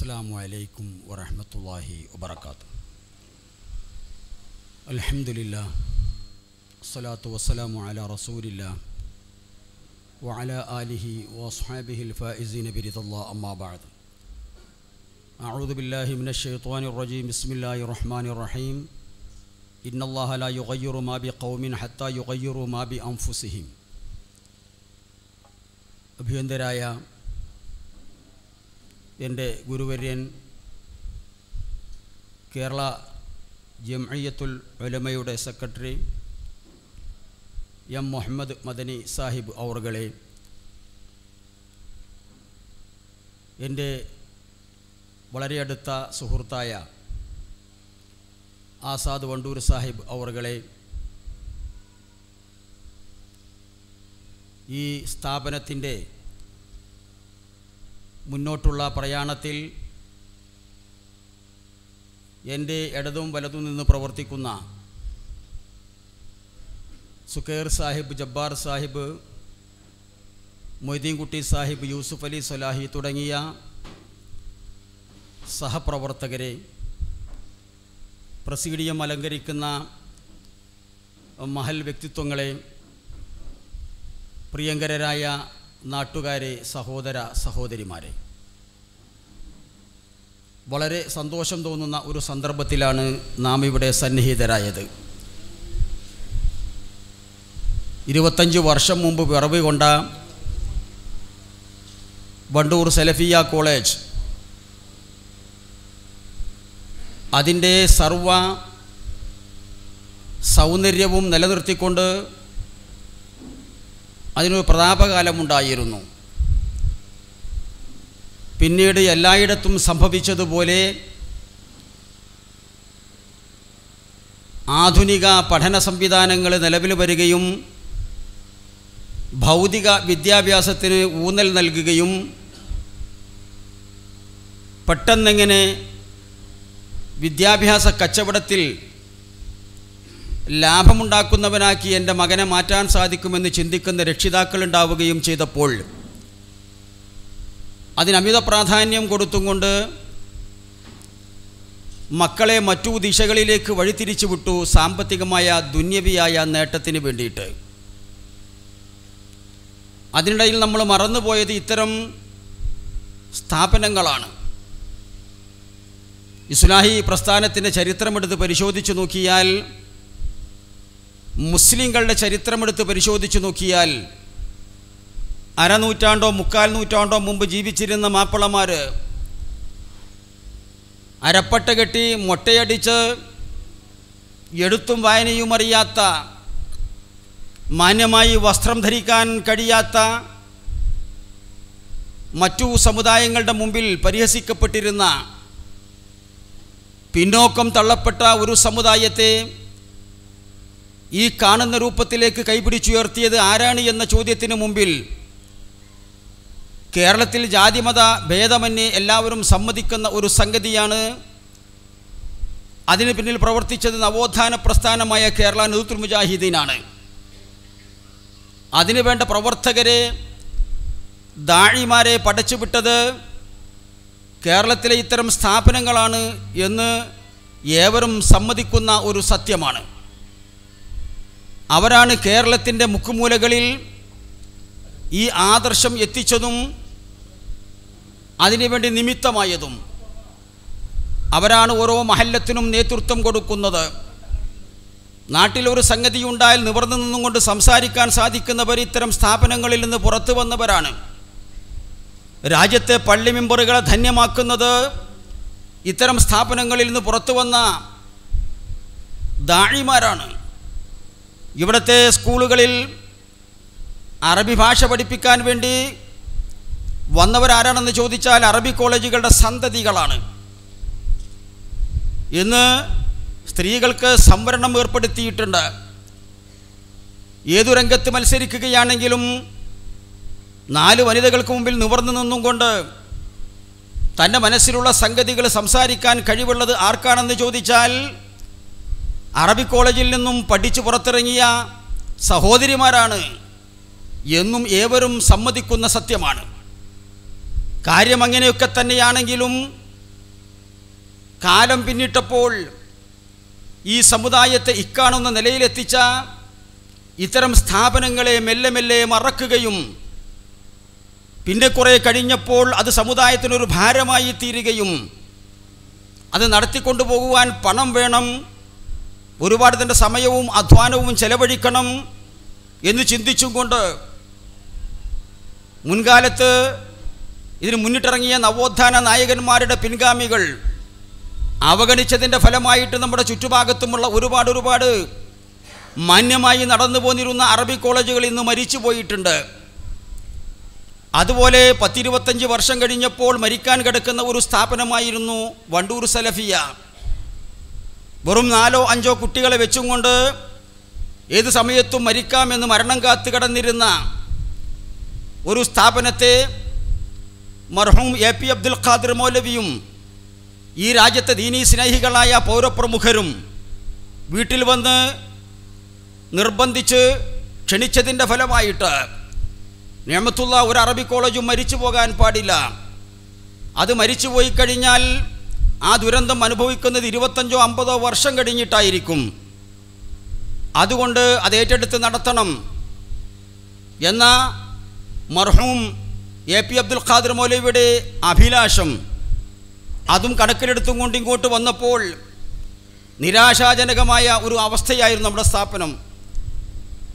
السلام عليكم ورحمة الله وبركاته الحمد لله الصلاة والسلام على رسول الله وعلى آله وأصحابه الفائزين برضا الله أما بعد أعوذ بالله من الشيطان الرجيم بسم الله الرحمن الرحيم إن الله لا يغير ما بقوم حتى يغيروا ما بأنفسهم അഭ്യന്തരായ എന്റെ ഗുരുവര്യൻ കേരള ജംഇയ്യത്തുൽ ഉലമയുടെ സെക്രട്ടറി എം മുഹമ്മദ് മദനി സാഹിബ് അവറുകളെ എന്റെ വളരെ അടുത്ത സുഹൃത്തായ ആസാദ് വണ്ടൂർ സാഹിബ് അവറുകളെ ഈ സ്ഥാപനത്തിന്റെ മുന്നോട്ടുള്ള പ്രയാണത്തിൽ എന്റെ ഇടതും വലതും നിന്ന് പ്രവർത്തിക്കുന്ന സുഖേർ സാഹിബ് ജബ്ബാർ സാഹിബ് മൊയ്തീൻകുട്ടി സാഹിബ് യൂസുഫ് അലി സലാഹി തുടങ്ങിയ സഹപ്രവർത്തകരെ പ്രസീഡിയം അലങ്കരിക്കുന്ന മഹൽ വ്യക്തിത്വങ്ങളെ പ്രിയങ്കരരായ നാട്ടുകാരെ സഹോദര സഹോദരിമാരെ. വളരെ സന്തോഷം തോന്നുന്ന ഒരു സന്ദർഭത്തിലാണ് നാം ഇവിടെ സന്നിഹിതരായത്. ഇരുപത്തഞ്ച് വർഷം മുമ്പ് പിറവി കൊണ്ട വണ്ടൂർ സെലഫിയ കോളേജ് അതിന്റെ സർവ സൗന്ദര്യവും നിലനിർത്തിക്കൊണ്ട് അതിനൊരു പ്രതാപകാലമുണ്ടായിരുന്നു. പിന്നീട് എല്ലായിടത്തും സംഭവിച്ചതുപോലെ ആധുനിക പഠന സംവിധാനങ്ങൾ നിലവിൽ വരികയും ഭൗതിക വിദ്യാഭ്യാസത്തിന് ഊന്നൽ നൽകുകയും പെട്ടെന്നെങ്ങനെ വിദ്യാഭ്യാസ കച്ചവടത്തിൽ ലാഭമുണ്ടാക്കുന്നവനാക്കി എന്റെ മകനെ മാറ്റാൻ സാധിക്കുമെന്ന് ചിന്തിക്കുന്ന രക്ഷിതാക്കൾ ഉണ്ടാവുകയും ചെയ്തപ്പോൾ അതിനമിത പ്രാധാന്യം കൊടുത്തുകൊണ്ട് മക്കളെ മറ്റു ദിശകളിലേക്ക് വഴിതിരിച്ചു വിട്ടു സാമ്പത്തികമായ ദുന്യവിയായ നേട്ടത്തിന് വേണ്ടിയിട്ട്. അതിനിടയിൽ നമ്മൾ മറന്നുപോയത് ഇത്തരം സ്ഥാപനങ്ങളാണ്. ഇസ്ലാഹി പ്രസ്ഥാനത്തിന്റെ ചരിത്രമെടുത്ത് പരിശോധിച്ചു നോക്കിയാൽ മുസ്ലിങ്ങളുടെ ചരിത്രമെടുത്ത് പരിശോധിച്ചു നോക്കിയാൽ അരനൂറ്റാണ്ടോ മുക്കാൽ നൂറ്റാണ്ടോ മുമ്പ് ജീവിച്ചിരുന്ന മാപ്പിളമാർ അരപ്പട്ട കെട്ടി മൊട്ടയടിച്ച് എടുത്തും വായനയും അറിയാത്ത മാന്യമായി വസ്ത്രം ധരിക്കാൻ കഴിയാത്ത മറ്റു സമുദായങ്ങളുടെ മുമ്പിൽ പരിഹസിക്കപ്പെട്ടിരുന്ന പിന്നോക്കം തള്ളപ്പെട്ട ഒരു സമുദായത്തെ ഈ കാണുന്ന രൂപത്തിലേക്ക് കൈപിടിച്ചുയർത്തിയത് ആരാണ് എന്ന ചോദ്യത്തിന് മുമ്പിൽ കേരളത്തിൽ ജാതിമത ഭേദമന്യേ എല്ലാവരും സമ്മതിക്കുന്ന ഒരു സംഗതിയാണ് അതിന് പിന്നിൽ പ്രവർത്തിച്ചത് നവോത്ഥാന പ്രസ്ഥാനമായ കേരള നൂത്ര മുജാഹിദീനാണ്. അതിനുവേണ്ട പ്രവർത്തകരെ ദാഴിമാരെ പടച്ചുവിട്ടത് കേരളത്തിലെ ഇത്തരം സ്ഥാപനങ്ങളാണ് എന്ന് ഏവരും സമ്മതിക്കുന്ന ഒരു സത്യമാണ്. അവരാണ് കേരളത്തിന്റെ മുക്കുമൂലകളിൽ ഈ ആദർശം എത്തിച്ചതും അതിനുവേണ്ടി നിമിത്തമായതും അവരാണ് ഓരോ മഹല്ലത്തിനും നേതൃത്വം കൊടുക്കുന്നത്. നാട്ടിലൊരു സംഗതി ഉണ്ടായാൽ നിവർന്നു നിന്നുകൊണ്ട് സംസാരിക്കാൻ സാധിക്കുന്നവർ ഇത്തരം സ്ഥാപനങ്ങളിൽ നിന്ന് പുറത്തു വന്നവരാണ്. രാജ്യത്തെ പള്ളി മെമ്പറുകളെ ധന്യമാക്കുന്നത് ഇത്തരം സ്ഥാപനങ്ങളിൽ നിന്ന് പുറത്തു വന്ന ദാഴിമാരാണ് ഇവിടുത്തെ സ്കൂളുകളിൽ അറബി ഭാഷ പഠിപ്പിക്കാൻ വേണ്ടി വന്നവരാരാണെന്ന് ചോദിച്ചാൽ അറബി കോളേജുകളുടെ സന്തതികളാണ്. ഇന്ന് സ്ത്രീകൾക്ക് സംവരണം ഏർപ്പെടുത്തിയിട്ടുണ്ട്. ഏതു രംഗത്ത് മത്സരിക്കുകയാണെങ്കിലും നാല് വനിതകൾക്ക് മുമ്പിൽ നിവർന്നു നിന്നും കൊണ്ട് തന്റെ മനസ്സിലുള്ള സംഗതികൾ സംസാരിക്കാൻ കഴിവുള്ളത് ആർക്കാണെന്ന് ചോദിച്ചാൽ അറബി കോളേജിൽ നിന്നും പഠിച്ചു പുറത്തിറങ്ങിയ സഹോദരിമാരാണ് എന്നും ഏവരും സമ്മതിക്കുന്ന സത്യമാണ്. കാര്യം അങ്ങനെയൊക്കെ തന്നെയാണെങ്കിലും കാലം പിന്നിട്ടപ്പോൾ ഈ സമുദായത്തെ ഇക്കാണുന്ന നിലയിലെത്തിച്ച ഇത്തരം സ്ഥാപനങ്ങളെ മെല്ലെ മെല്ലെ മറക്കുകയും പിന്നെ കുറേ കഴിഞ്ഞപ്പോൾ അത് സമുദായത്തിനൊരു ഭാരമായി തീരുകയും അത് നടത്തിക്കൊണ്ടു പോകുവാൻ പണം വേണം ഒരുപാട് തന്റെ സമയവും അധ്വാനവും ചെലവഴിക്കണം എന്ന് ചിന്തിച്ചും കൊണ്ട് മുൻകാലത്ത് ഇതിന് മുന്നിട്ടിറങ്ങിയ നവോത്ഥാന നായകന്മാരുടെ പിൻഗാമികൾ അവഗണിച്ചതിന്റെ ഫലമായിട്ട് നമ്മുടെ ചുറ്റുഭാഗത്തുമുള്ള ഒരുപാട് ഒരുപാട് മാന്യമായി നടന്നു പോന്നിരുന്ന അറബി കോളേജുകൾ ഇന്ന് മരിച്ചു പോയിട്ടുണ്ട്. അതുപോലെ പത്തിരുപത്തഞ്ച് വർഷം കഴിഞ്ഞപ്പോൾ മരിക്കാൻ കിടക്കുന്ന ഒരു സ്ഥാപനമായിരുന്നു വണ്ടൂർ സലഫിയ. വെറും നാലോ അഞ്ചോ കുട്ടികളെ വെച്ചും കൊണ്ട് ഏത് സമയത്തും മരിക്കാമെന്ന് മരണം കാത്തു കിടന്നിരുന്ന ഒരു സ്ഥാപനത്തെ മർഹൂം എ പി അബ്ദുൽ ഖാദിർ മൗലവിയും ഈ രാജ്യത്തെ ദീനീ സ്നേഹികളായ പൗരപ്രമുഖരും വീട്ടിൽ വന്ന് നിർബന്ധിച്ച് ക്ഷണിച്ചതിന്റെ ഫലമായിട്ട് നിയമത്തുള്ള ഒരു അറബി കോളേജും മരിച്ചു പോകാൻ പാടില്ല. അത് മരിച്ചു പോയി കഴിഞ്ഞാൽ ആ ദുരന്തം അനുഭവിക്കുന്നത് ഇരുപത്തഞ്ചോ അമ്പതോ വർഷം കഴിഞ്ഞിട്ടായിരിക്കും. അതുകൊണ്ട് അത് ഏറ്റെടുത്ത് നടത്തണം. എന്ന മർഹൂം എ പി അബ്ദുൽ ഖാദർ മൗലവിയുടെ അഭിലാഷം. അതും കണക്കിലെടുത്തും കൊണ്ട് ഇങ്ങോട്ട് വന്നപ്പോൾ നിരാശാജനകമായ ഒരു അവസ്ഥയായിരുന്നു നമ്മുടെ സ്ഥാപനം.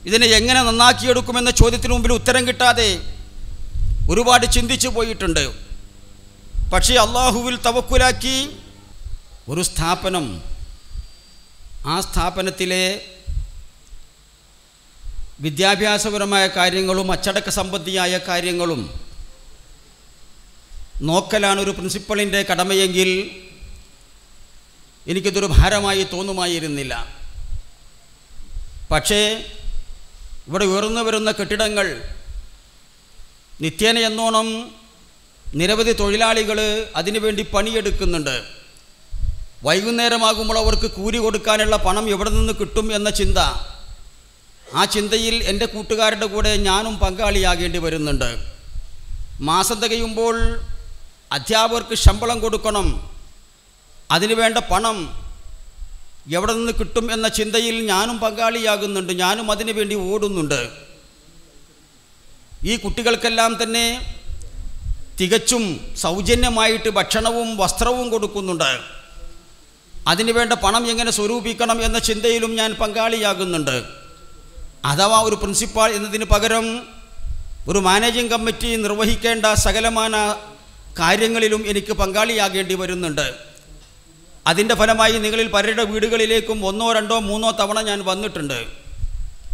ഇതിനെ എങ്ങനെ നന്നാക്കിയെടുക്കുമെന്ന ചോദ്യത്തിന് മുമ്പിൽ ഉത്തരം കിട്ടാതെ ഒരുപാട് ചിന്തിച്ചു പോയിട്ടുണ്ട്. പക്ഷേ അള്ളാഹുവിൽ തവക്കുലാക്കി ഒരു സ്ഥാപനം. ആ സ്ഥാപനത്തിലെ വിദ്യാഭ്യാസപരമായ കാര്യങ്ങളും അച്ചടക്ക സംബന്ധിയായ കാര്യങ്ങളും നോക്കലാണ് ഒരു പ്രിൻസിപ്പളിന്റെ കടമയെങ്കിൽ എനിക്കിതൊരു ഭാരമായി തോന്നുമായിരുന്നില്ല. പക്ഷേ ഇവിടെ ഉയർന്നു വരുന്ന കെട്ടിടങ്ങൾ നിത്യേന എന്നോണം നിരവധി തൊഴിലാളികൾ അതിനുവേണ്ടി പണിയെടുക്കുന്നുണ്ട്. വൈകുന്നേരമാകുമ്പോൾ അവർക്ക് കൂലി കൊടുക്കാനുള്ള പണം എവിടെ നിന്ന് കിട്ടും എന്ന ചിന്ത. ആ ചിന്തയിൽ എന്റെ കൂട്ടുകാരുടെ കൂടെ ഞാനും പങ്കാളിയാകേണ്ടി വരുന്നുണ്ട്. മാസം തികയുമ്പോൾ അധ്യാപകർക്ക് ശമ്പളം കൊടുക്കണം. അതിനുവേണ്ട പണം എവിടെ നിന്ന് കിട്ടും എന്ന ചിന്തയിൽ ഞാനും പങ്കാളിയാകുന്നുണ്ട്. ഞാനും അതിനു വേണ്ടി ഓടുന്നുണ്ട്. ഈ കുട്ടികൾക്കെല്ലാം തന്നെ തികച്ചും സൗജന്യമായിട്ട് ഭക്ഷണവും വസ്ത്രവും കൊടുക്കുന്നുണ്ട്. അതിനുവേണ്ട പണം എങ്ങനെ സ്വരൂപിക്കണം എന്ന ചിന്തയിലും ഞാൻ പങ്കാളിയാകുന്നുണ്ട്. അഥവാ ഒരു പ്രിൻസിപ്പാൾ എന്നതിന് പകരം ഒരു മാനേജിംഗ് കമ്മിറ്റി നിർവഹിക്കേണ്ട സകലമാന കാര്യങ്ങളിലും എനിക്ക് പങ്കാളിയാകേണ്ടി വരുന്നുണ്ട്. അതിന്റെ ഫലമായി നിങ്ങളിൽ പലരുടെ വീടുകളിലേക്കും ഒന്നോ രണ്ടോ മൂന്നോ തവണ ഞാൻ വന്നിട്ടുണ്ട്.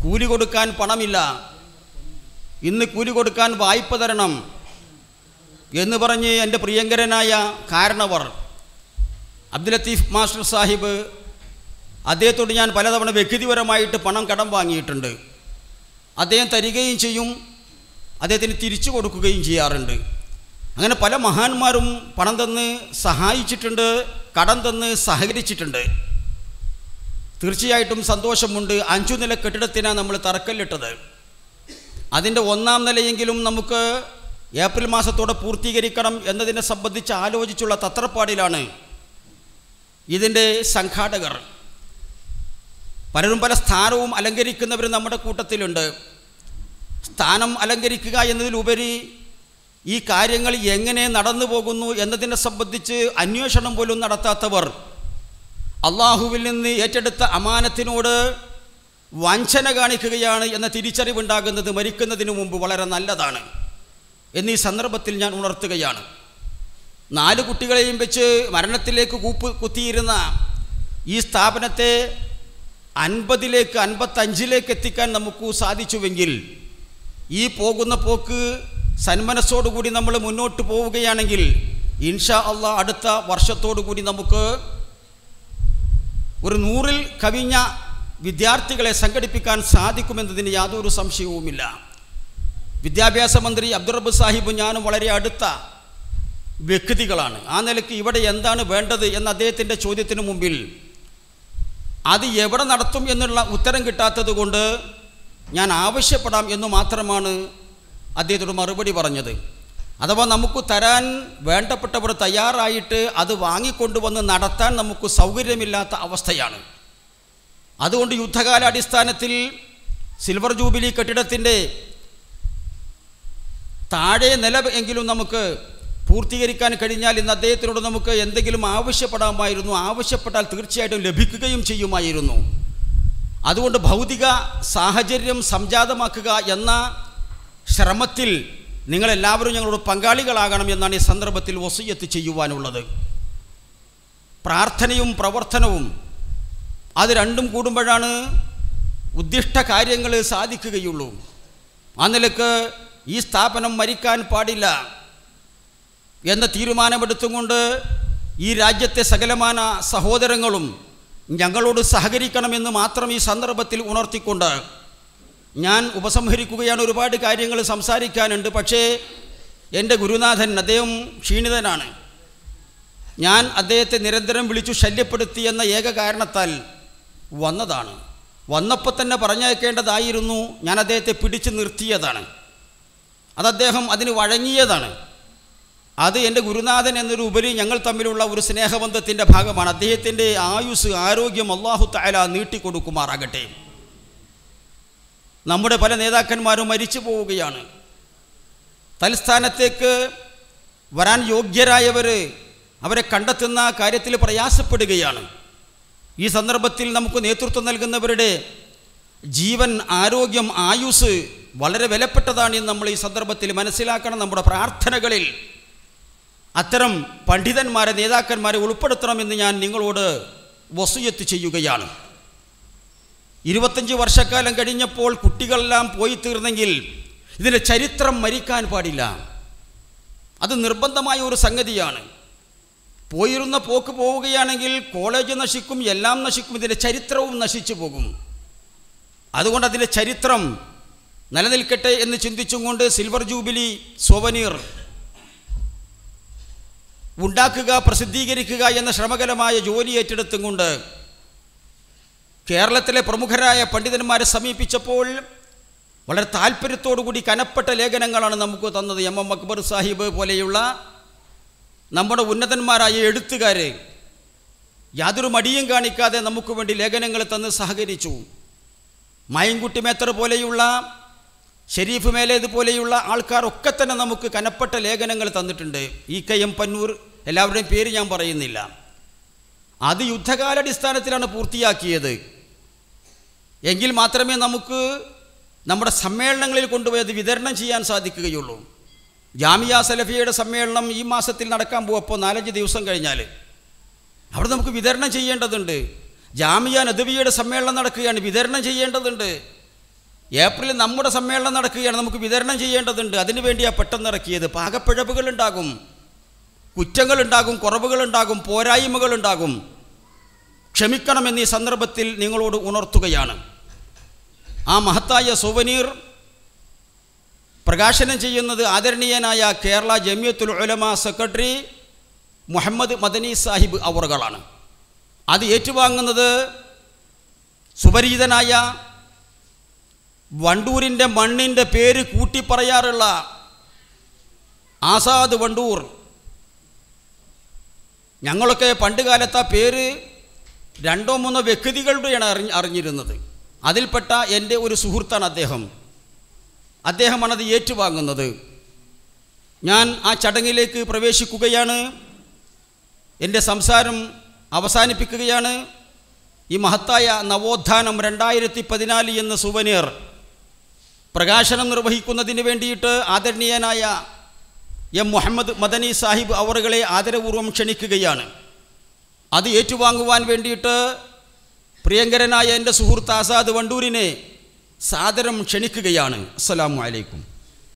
കൂലി കൊടുക്കാൻ പണമില്ല. ഇന്ന് കൂലി കൊടുക്കാൻ വായ്പ തരണം എന്ന് പറഞ്ഞ് എന്റെ പ്രിയങ്കരനായ കാരണവർ അബ്ദുൽ ലത്തീഫ് മാസ്റ്റർ സാഹിബ് അദ്ദേഹത്തോട് ഞാൻ പലതവണ വ്യക്തിപരമായിട്ട് പണം കടം വാങ്ങിയിട്ടുണ്ട്. അദ്ദേഹം തരികയും ചെയ്യും. അദ്ദേഹത്തിന് തിരിച്ചു കൊടുക്കുകയും ചെയ്യാറുണ്ട്. അങ്ങനെ പല മഹാന്മാരും പണം തന്ന് സഹായിച്ചിട്ടുണ്ട് കടം തന്ന് സഹകരിച്ചിട്ടുണ്ട്. തീർച്ചയായിട്ടും സന്തോഷമുണ്ട്. അഞ്ചു നില കെട്ടിടത്തിനാണ് നമ്മൾ തറക്കല്ലിട്ടത്. അതിന്റെ ഒന്നാം നിലയെങ്കിലും നമുക്ക് ഏപ്രിൽ മാസത്തോടെ പൂർത്തീകരിക്കണം എന്നതിനെ സംബന്ധിച്ച് ആലോചിച്ചുള്ള തത്രപ്പാടിലാണ് ഇതിന്റെ സംഘാടകർ. പലരും പല സ്ഥാനവും അലങ്കരിക്കുന്നവർ നമ്മുടെ കൂട്ടത്തിലുണ്ട്. സ്ഥാനം അലങ്കരിക്കുക എന്നതിലുപരി ഈ കാര്യങ്ങൾ എങ്ങനെ നടന്നു പോകുന്നു എന്നതിനെ സംബന്ധിച്ച് അന്വേഷണം പോലും നടത്താത്തവർ അള്ളാഹുവിൽ നിന്ന് ഏറ്റെടുത്ത അമാനത്തിനോട് വഞ്ചന കാണിക്കുകയാണ് എന്ന തിരിച്ചറിവുണ്ടാകുന്നത് മരിക്കുന്നതിന് മുമ്പ് വളരെ നല്ലതാണ് എന്നീ സന്ദർഭത്തിൽ ഞാൻ ഉണർത്തുകയാണ്. നാല് കുട്ടികളെയും വെച്ച് മരണത്തിലേക്ക് കൂപ്പ് കുത്തിയിരുന്ന ഈ സ്ഥാപനത്തെ അൻപതിലേക്ക് അൻപത്തഞ്ചിലേക്ക് എത്തിക്കാൻ നമുക്ക് സാധിച്ചുവെങ്കിൽ ഈ പോകുന്ന പോക്ക് സന്മനസ്സോടുകൂടി നമ്മൾ മുന്നോട്ട് പോവുകയാണെങ്കിൽ ഇൻഷാ അള്ളാ അടുത്ത വർഷത്തോടു കൂടി നമുക്ക് ഒരു നൂറിൽ കവിഞ്ഞ വിദ്യാർത്ഥികളെ സംഘടിപ്പിക്കാൻ സാധിക്കുമെന്നതിന് യാതൊരു സംശയവുമില്ല. വിദ്യാഭ്യാസ മന്ത്രി അബ്ദുറബ് സാഹിബ് ഞാനും വളരെ അടുത്ത വ്യക്തികളാണ്. ആ നിലയ്ക്ക് ഇവിടെ എന്താണ് വേണ്ടത് എന്ന അദ്ദേഹത്തിന്റെ ചോദ്യത്തിന് മുമ്പിൽ അത് എവിടെ നടത്തും എന്നുള്ള ഉത്തരം കിട്ടാത്തത് കൊണ്ട് ഞാൻ ആവശ്യപ്പെടാം എന്ന് മാത്രമാണ് അദ്ദേഹത്തോട് മറുപടി പറഞ്ഞത് അഥവാ നമുക്ക് തരാൻ വേണ്ടപ്പെട്ടവർ തയ്യാറായിട്ട് അത് വാങ്ങിക്കൊണ്ടുവന്ന് നടത്താൻ നമുക്ക് സൗകര്യമില്ലാത്ത അവസ്ഥയാണ്. അതുകൊണ്ട് യുദ്ധകാലാടിസ്ഥാനത്തിൽ സിൽവർ ജൂബിലി കെട്ടിടത്തിന്റെ താഴെ നില എങ്കിലും നമുക്ക് പൂർത്തീകരിക്കാൻ കഴിഞ്ഞാൽ ഇന്ന് അദ്ദേഹത്തിനോട് നമുക്ക് എന്തെങ്കിലും ആവശ്യപ്പെടാമായിരുന്നു. ആവശ്യപ്പെട്ടാൽ തീർച്ചയായിട്ടും ലഭിക്കുകയും ചെയ്യുമായിരുന്നു. അതുകൊണ്ട് ഭൗതിക സാഹചര്യം സംജാതമാക്കുക എന്ന ശ്രമത്തിൽ നിങ്ങളെല്ലാവരും ഞങ്ങളോട് പങ്കാളികളാകണം എന്നാണ് ഈ സന്ദർഭത്തിൽ വസൂയത്ത് ചെയ്യുവാനുള്ളത്. പ്രാർത്ഥനയും പ്രവർത്തനവും അത് രണ്ടും കൂടുമ്പോഴാണ് ഉദ്ദിഷ്ട കാര്യങ്ങൾ സാധിക്കുകയുള്ളൂ. ആ നിലയ്ക്ക് ഈ സ്ഥാപനം മരിക്കാൻ പാടില്ല എന്ന തീരുമാനമെടുത്തുകൊണ്ട് ഈ രാജ്യത്തെ സകലമാന സഹോദരങ്ങളും ഞങ്ങളോട് സഹകരിക്കണമെന്ന് മാത്രം ഈ സന്ദർഭത്തിൽ ഉണർത്തിക്കൊണ്ട് ഞാൻ ഉപസംഹരിക്കുകയാണ് ഒരുപാട് കാര്യങ്ങൾ സംസാരിക്കാനുണ്ട് പക്ഷേ എന്റെ ഗുരുനാഥൻ അദ്ദേഹം ക്ഷീണിതനാണ്. ഞാൻ അദ്ദേഹത്തെ നിരന്തരം വിളിച്ചു ശല്യപ്പെടുത്തി എന്ന ഏക കാരണത്താൽ വന്നതാണ്. വന്നപ്പോൾ തന്നെ പറഞ്ഞയക്കേണ്ടതായിരുന്നു ഞാൻ അദ്ദേഹത്തെ പിടിച്ചു നിർത്തിയതാണ്. അത് അദ്ദേഹം അതിന് വഴങ്ങിയതാണ്. അത് എന്റെ ഗുരുനാഥൻ എന്നൊരു ഉപരി ഞങ്ങൾ തമ്മിലുള്ള ഒരു സ്നേഹബന്ധത്തിന്റെ ഭാഗമാണ്. അദ്ദേഹത്തിന്റെ ആയുസ് ആരോഗ്യം അള്ളാഹു തായാല നീട്ടിക്കൊടുക്കുമാറാകട്ടെ. നമ്മുടെ പല നേതാക്കന്മാരും മരിച്ചു പോവുകയാണ്. തൽസ്ഥാനത്തേക്ക് വരാൻ യോഗ്യരായവർ അവരെ കണ്ടെത്തുന്ന കാര്യത്തിൽ പ്രയാസപ്പെടുകയാണ്. ഈ സന്ദർഭത്തിൽ നമുക്ക് നേതൃത്വം നൽകുന്നവരുടെ ജീവൻ ആരോഗ്യം ആയുസ് വളരെ വിലപ്പെട്ടതാണ് എന്ന് നമ്മൾ ഈ സന്ദർഭത്തിൽ മനസ്സിലാക്കണം നമ്മുടെ പ്രാർത്ഥനകളിൽ. അത്തരം പണ്ഡിതന്മാരെ നേതാക്കന്മാരെ ഉൾപ്പെടുത്തണമെന്ന് ഞാൻ നിങ്ങളോട് വസുയത്ത് ചെയ്യുകയാണ്. ഇരുപത്തഞ്ച് വർഷക്കാലം കഴിഞ്ഞപ്പോൾ കുട്ടികളെല്ലാം പോയി തീർന്നെങ്കിൽ ഇതിന്റെ ചരിത്രം മരിക്കാൻ പാടില്ല. അത് നിർബന്ധമായ ഒരു സംഗതിയാണ്. പോയിരുന്ന പോക്ക് പോവുകയാണെങ്കിൽ കോളേജ് നശിക്കും എല്ലാം നശിക്കും ഇതിന്റെ ചരിത്രവും നശിച്ചു പോകും. അതുകൊണ്ട് അതിന്റെ ചരിത്രം നിലനിൽക്കട്ടെ എന്ന് ചിന്തിച്ചും കൊണ്ട് സിൽവർ ജൂബിലി സോവനീർ ഉണ്ടാക്കുക പ്രസിദ്ധീകരിക്കുക എന്ന ശ്രമകരമായ ജോലി ഏറ്റെടുത്തും കൊണ്ട് കേരളത്തിലെ പ്രമുഖരായ പണ്ഡിതന്മാരെ സമീപിച്ചപ്പോൾ വളരെ താല്പര്യത്തോടുകൂടി കനപ്പെട്ട ലേഖനങ്ങളാണ് നമുക്ക് തന്നത്. എം എം അക്ബർ സാഹിബ് പോലെയുള്ള നമ്മുടെ ഉന്നതന്മാരായ എഴുത്തുകാർ യാതൊരു മടിയും കാണിക്കാതെ നമുക്ക് വേണ്ടി ലേഖനങ്ങൾ തന്ന് സഹകരിച്ചു. മായൻകുട്ടി മേത്തർ പോലെയുള്ള ഷെരീഫ് മേലേത് പോലെയുള്ള ആൾക്കാരൊക്കെ തന്നെ നമുക്ക് കനപ്പെട്ട ലേഖനങ്ങൾ തന്നിട്ടുണ്ട്. ഇ കെ എം പന്നൂർ എല്ലാവരുടെയും പേര് ഞാൻ പറയുന്നില്ല. അത് യുദ്ധകാലാടിസ്ഥാനത്തിലാണ് പൂർത്തിയാക്കിയത്. എങ്കിൽ മാത്രമേ നമുക്ക് നമ്മുടെ സമ്മേളനങ്ങളിൽ കൊണ്ടുപോയത് വിതരണം ചെയ്യാൻ സാധിക്കുകയുള്ളൂ. ജാമിയ സലഫിയയുടെ സമ്മേളനം ഈ മാസത്തിൽ നടക്കാൻ പോകുമ്പോൾ നാലഞ്ച് ദിവസം കഴിഞ്ഞാൽ. അവിടെ നമുക്ക് വിതരണം ചെയ്യേണ്ടതുണ്ട്. ജാമിയ നദവിയുടെ സമ്മേളനം നടക്കുകയാണ് വിതരണം ചെയ്യേണ്ടതുണ്ട്. ഏപ്രിലിൽ നമ്മുടെ സമ്മേളനം നടക്കുകയാണ് നമുക്ക് വിതരണം ചെയ്യേണ്ടതുണ്ട്. അതിനു വേണ്ടിയാണ് പെട്ടെന്ന് ഇറക്കിയത്. പാകപ്പിഴവുകളുണ്ടാകും കുറ്റങ്ങളുണ്ടാകും കുറവുകളുണ്ടാകും പോരായ്മകളുണ്ടാകും ക്ഷമിക്കണമെന്ന് ഈ സന്ദർഭത്തിൽ നിങ്ങളോട് ഉണർത്തുകയാണ്. ആ മഹത്തായ സുവനീർ പ്രകാശനം ചെയ്യുന്നത് ആദരണീയനായ കേരള ജമിയത്തുൽ ഉലമ സെക്രട്ടറി മുഹമ്മദ് മദനി സാഹിബ് അവറുകളാണ്. അത് ഏറ്റുവാങ്ങുന്നത് സുപരിചിതനായ വണ്ടൂരിന്റെ മണ്ണിന്റെ പേര് കൂട്ടി പറയാറുള്ള ആസാദ് വണ്ടൂർ. ഞങ്ങളൊക്കെ പണ്ട് കാലത്ത് ആ പേര് രണ്ടോ മൂന്നോ വ്യക്തികളുടെയാണ് അറിഞ്ഞ് അറിഞ്ഞിരുന്നത്. അതിൽപ്പെട്ട എന്റെ ഒരു സുഹൃത്താണ് അദ്ദേഹം. അദ്ദേഹമാണത് ഏറ്റുവാങ്ങുന്നത്. ഞാൻ ആ ചടങ്ങിലേക്ക് പ്രവേശിക്കുകയാണ്. എന്റെ സംസാരം അവസാനിപ്പിക്കുകയാണ്. ഈ മഹത്തായ നവോത്ഥാനം രണ്ടായിരത്തി പതിനാല് എന്ന സുവനീർ പ്രകാശനം നിർവഹിക്കുന്നതിന് വേണ്ടിയിട്ട് ആദരണീയനായ എം മുഹമ്മദ് മദനി സാഹിബ് അവറുകളെ ആദരപൂർവം ക്ഷണിക്കുകയാണ്. അത് ഏറ്റുവാങ്ങുവാൻ വേണ്ടിയിട്ട് പ്രിയങ്കരനായ എന്റെ സുഹൃത്ത് ആസാദ് വണ്ടൂരിനെ സാദരം ക്ഷണിക്കുകയാണ്. അസ്സലാമു അലൈക്കും.